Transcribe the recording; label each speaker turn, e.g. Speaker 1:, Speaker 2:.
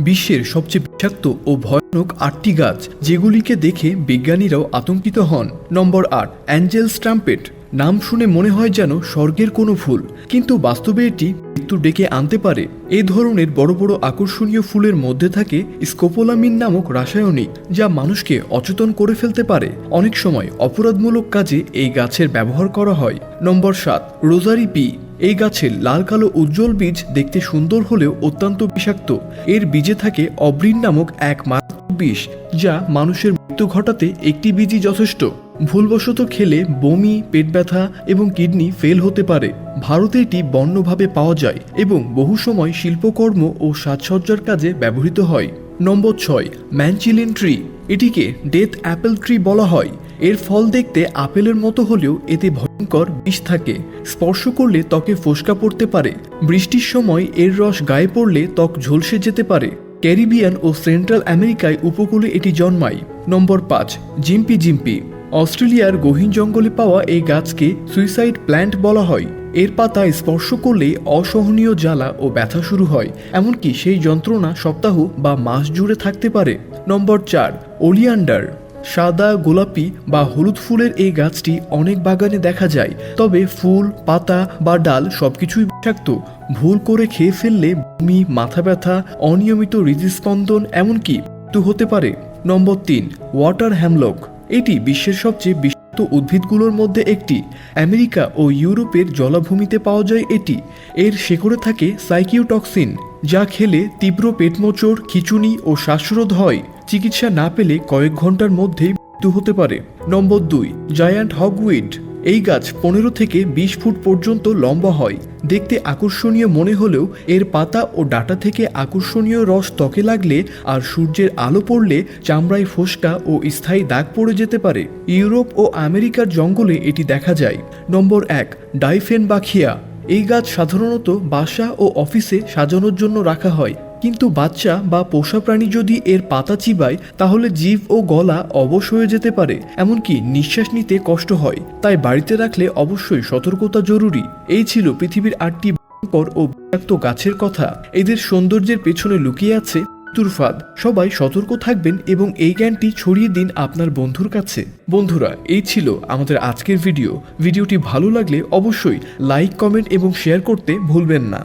Speaker 1: বিশ্বের সবচেয়ে বিষাক্ত ও ভয়ানক আটটি গাছ, যেগুলিকে দেখে বিজ্ঞানীরাও আতঙ্কিত হন। নম্বর আট, অ্যাঞ্জেল স্ট্রাম্পেট। নাম শুনে মনে হয় যেন স্বর্গের কোনো ফুল, কিন্তু বাস্তবে এটি মৃত্যু ডেকে আনতে পারে। এ ধরনের বড় বড় আকর্ষণীয় ফুলের মধ্যে থাকে স্কোপোলামিন নামক রাসায়নিক, যা মানুষকে অচেতন করে ফেলতে পারে। অনেক সময় অপরাধমূলক কাজে এই গাছের ব্যবহার করা হয়। নম্বর সাত, রোজারি পি। এই গাছের লাল কালো উজ্জ্বল বীজ দেখতে সুন্দর হলেও অত্যন্ত বিষাক্ত। এর বীজে থাকে অব্রিন নামক এক মারাত্মক বিষ, যা মানুষের মৃত্যু ঘটাতে একটি বীজই যথেষ্ট। ভুলবশত খেলে বমি, পেট ব্যথা এবং কিডনি ফেল হতে পারে। ভারতে এটি বন্যভাবে পাওয়া যায় এবং বহু সময় শিল্পকর্ম ও সাজসজ্জার কাজে ব্যবহৃত হয়। নম্বর ছয়, ম্যানচিলিন ট্রি, এটিকে ডেথ অ্যাপেল ট্রি বলা হয়। এর ফল দেখতে আপেলের মতো হলেও এতে ভয়ঙ্কর বিষ থাকে। স্পর্শ করলে ত্বকে ফোসকা পড়তে পারে। বৃষ্টির সময় এর রস গায়ে পড়লে ত্বক ঝলসে যেতে পারে। ক্যারিবিয়ান ও সেন্ট্রাল আমেরিকায় উপকূলে এটি জন্মায়। নম্বর পাঁচ, জিম্পি জিম্পি। অস্ট্রেলিয়ার গহীন জঙ্গলে পাওয়া এই গাছকে সুইসাইড প্ল্যান্ট বলা হয়। এর পাতা স্পর্শ করলেই অসহনীয় জ্বালা ও ব্যথা শুরু হয়। এমনকি সেই যন্ত্রণা সপ্তাহ বা মাস জুড়ে থাকতে পারে। নম্বর চার, ওলিয়ান্ডার। সাদা গোলাপি বা হলুদ ফুলের এই গাছটি অনেক বাগানে দেখা যায়। তবে ফুল, পাতা বা ডাল সবকিছুই বিষাক্ত। ভুল করে খেয়ে ফেললে বমি, মাথা ব্যথা, অনিয়মিত হৃদস্পন্দন এমনকি মৃত্যু হতে পারে। নম্বর তিন, ওয়াটার হ্যামলক। এটি বিশ্বের সবচেয়ে বিষাক্ত উদ্ভিদগুলোর মধ্যে একটি। আমেরিকা ও ইউরোপের জলাভূমিতে পাওয়া যায় এটি। এর শেকড়ে থাকে সাইকিওটক্সিন, যা খেলে তীব্র পেটমোচড়, খিচুনি ও শ্বাসরোধ হয়। চিকিৎসা না পেলে কয়েক ঘণ্টার মধ্যেই মৃত্যু হতে পারে। নম্বর দুই, জায়ান্ট হগউইড। এই গাছ পনেরো থেকে বিশ ফুট পর্যন্ত লম্বা হয়। দেখতে আকর্ষণীয় মনে হলেও এর পাতা ও ডাটা থেকে আকর্ষণীয় রস ত্বকে লাগলে আর সূর্যের আলো পড়লে চামড়ায় ফোসকা ও স্থায়ী দাগ পড়ে যেতে পারে। ইউরোপ ও আমেরিকার জঙ্গলে এটি দেখা যায়। নম্বর এক ডাইফেন বাখিয়া এই গাছ সাধারণত বাসা ও অফিসে সাজানোর জন্য রাখা হয়। কিন্তু বাচ্চা বা পোষা প্রাণী যদি এর পাতা চিবায়, তাহলে জীব ও গলা অবশ হয়ে যেতে পারে, এমনকি নিঃশ্বাস নিতে কষ্ট হয়। তাই বাড়িতে রাখলে অবশ্যই সতর্কতা জরুরি। এই ছিল পৃথিবীর আটটি ভয়ঙ্কর ও বিষাক্ত গাছের কথা। এদের সৌন্দর্যের পেছনে লুকিয়ে আছে তুরফাদ সবাই সতর্ক থাকবেন এবং এই জ্ঞানটি ছড়িয়ে দিন আপনার বন্ধুর কাছে। বন্ধুরা, এই ছিল আমাদের আজকের ভিডিও। ভিডিওটি ভালো লাগলে অবশ্যই লাইক, কমেন্ট এবং শেয়ার করতে ভুলবেন না।